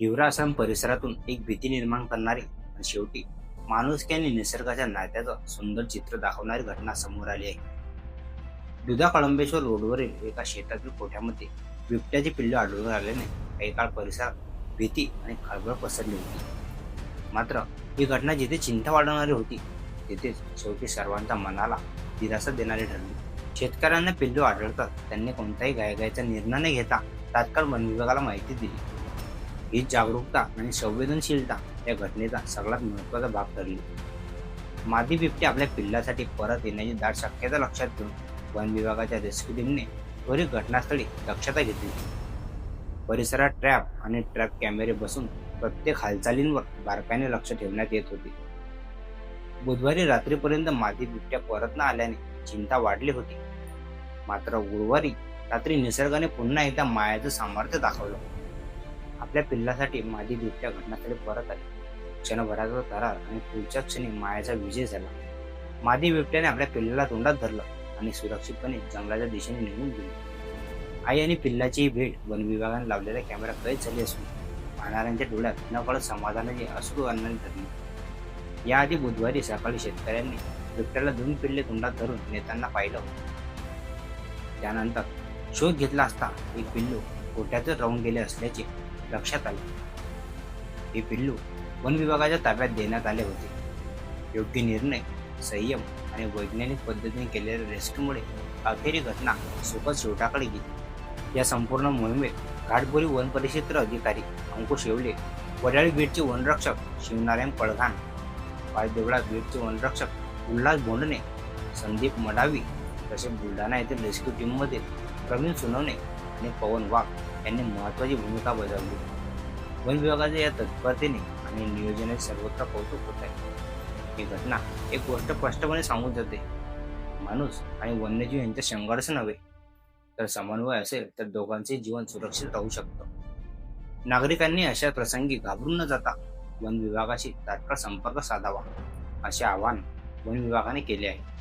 हिवरासम परिसरातून एक भीती निर्माण करणारी आणि शेवटी माणुसकी आणि निसर्गाच्या नात्याचं सुंदर चित्र दाखवणारी घटना समोर आली आहे. दुधा कळंबेश्वर रोडवरील एका शेतातील कोठ्यामध्ये बिबट्याची पिल्लू आढळून आल्याने काही काळ परिसरात भीती आणि खळबळ पसरली होती. मात्र ही घटना जिथे चिंता वाढवणारी होती तिथेच शेवटी सर्वांच्या मनाला दिलासा देणारी ठरली. शेतकऱ्यांना पिल्लू आढळतात. त्यांनी कोणताही गायगायचा निर्णय न घेता तात्काळ वन विभागाला माहिती दिली. ही जागरूकता आणि संवेदनशीलता या घटनेचा सगळ्यात महत्त्वाचा भाग ठरली. मादी बिबटे आपल्या पिल्लासाठी परत येण्याची दाट शक्यता लक्षात घेऊन वन विभागाच्या रेस्क्यू टीमने त्वरित घटनास्थळी दक्षता घेतली. परिसरात ट्रॅप आणि ट्रॅप कॅमेरे बसून प्रत्येक हालचालींवर बारकाईने लक्ष ठेवण्यात येत होते. बुधवारी रात्रीपर्यंत मादी बिबट्या परत न आल्याने चिंता वाढली होती. मात्र गुरुवारी रात्री निसर्गाने पुन्हा एकदा मायाचं सामर्थ्य दाखवलं. आपल्या पिल्लासाठी मादी बिबट्या घटनास्थळी परत आली. क्षणभराचा करार आणि पुढच्या क्षणी मायाचा विजय झाला. मादी बिबट्याने आपल्या पिल्लाला तोंडात धरलं आणि सुरक्षितपणे जंगलाच्या दिशेने निघून गेली. आई आणि पिल्लाची ही भेट वन विभागाने लावलेल्या कॅमेरा कैद झाली असून पाहणाऱ्यांच्या डोळ्यात नकळत समाधानाची अश्रू आणणारी ठरली याआधी बुधवारी सकाळी शेतकऱ्यांनी बिबट्याला दोन पिल्ले तोंडात धरून नेताना पाहिलं होतं. त्यानंतर शोध घेतला असता एक पिल्लू कोट्यातच राहून गेले असल्याचे लक्षात आले. हे पिल्लू वन विभागाच्या ताब्यात देण्यात आले होते. योग्य निर्णय संयम आणि वैज्ञानिक पद्धतीने केलेल्या रेस्क्यूमुळे अखेरी घटना सुखद शेवटाकडे गेली. या संपूर्ण मोहिमेत घाटबोरी वन परिक्षेत्र अधिकारी अंकुश येवले वडाळी बीडचे वनरक्षक शिवनारायण पडघाण पाचदेवळा बीडचे वनरक्षक उल्हास बोंडणे संदीप मडावी तसेच बुलढाणा येथील रेस्क्यू टीममधील प्रवीण सुनवणे आणि पवन वाघ यांनी महत्वाची भूमिका बजावली. वन विभागाच्या या तत्परतेने आणि नियोजनाचे सर्वत्र कौतुक होत आहे. ही घटना एक गोष्ट स्पष्टपणे सांगून जाते. माणूस आणि वन्यजीव यांचा संघर्ष नव्हे तर समन्वय असेल तर दोघांचे जीवन सुरक्षित राहू शकतं. नागरिकांनी अशा प्रसंगी घाबरून न जाता वन विभागाशी तात्काळ संपर्क साधावा असे आवाहन वन विभागाने केले आहे.